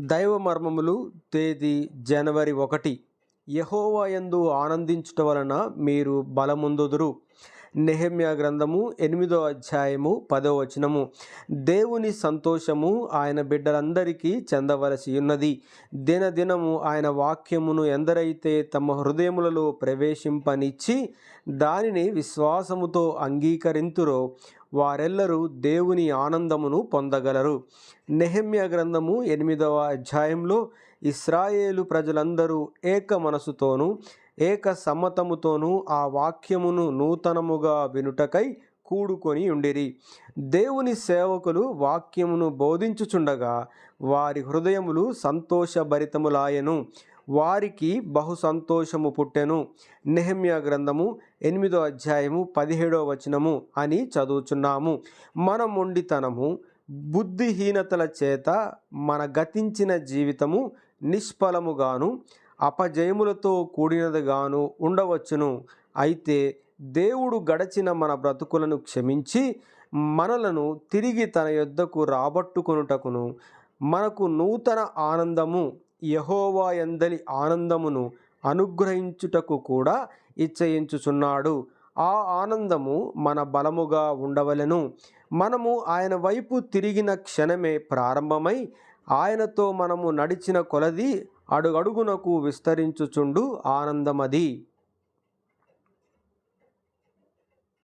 దైవ మర్మములు తేదీ జనవరి ఒకటి. యహోవా యందు ఆనందించుట వలన మీరు బలముందుదురు. నెహమ్యా గ్రంథము ఎనిమిదో అధ్యాయము పదో వచనము. దేవుని సంతోషము ఆయన బిడ్డలందరికీ చెందవలసి ఉన్నది దినదినము ఆయన వాక్యమును ఎందరైతే తమ హృదయములలో ప్రవేశింపనిచ్చి దానిని విశ్వాసముతో అంగీకరింతురో వారెల్లరూ దేవుని ఆనందమును పొందగలరు. నెహమ్య గ్రంథము ఎనిమిదవ అధ్యాయంలో ఇస్రాయేలు ప్రజలందరూ ఏక మనసుతోనూ ఏక సమ్మతముతోనూ ఆ వాక్యమును నూతనముగా వినుటకై కూడుకొని ఉండిరి. దేవుని సేవకులు వాక్యమును బోధించుచుండగా వారి హృదయములు సంతోషభరితములాయను. వారికి బహు సంతోషము పుట్టెను. నెహమ్య గ్రంథము ఎనిమిదో అధ్యాయము పదిహేడో వచనము అని చదువుచున్నాము. మన మొండితనము బుద్ధిహీనతల చేత మన గతించిన జీవితము నిష్ఫలముగాను అపజయములతో కూడినదిగాను ఉండవచ్చును. అయితే దేవుడు గడచిన మన బ్రతుకులను క్షమించి మనలను తిరిగి తన యొద్దకు రాబట్టుకొనుటకును. మనకు నూతన ఆనందము యహోవా ఎందలి ఆనందమును అనుగ్రహించుటకు కూడా ఇచ్చయించుచున్నాడు. ఆ ఆనందము మన బలముగా ఉండవలెను. మనము ఆయన వైపు తిరిగిన క్షణమే ప్రారంభమై ఆయనతో మనము నడిచిన కొలది అడుగడుగునకు విస్తరించుచుండు ఆనందమది.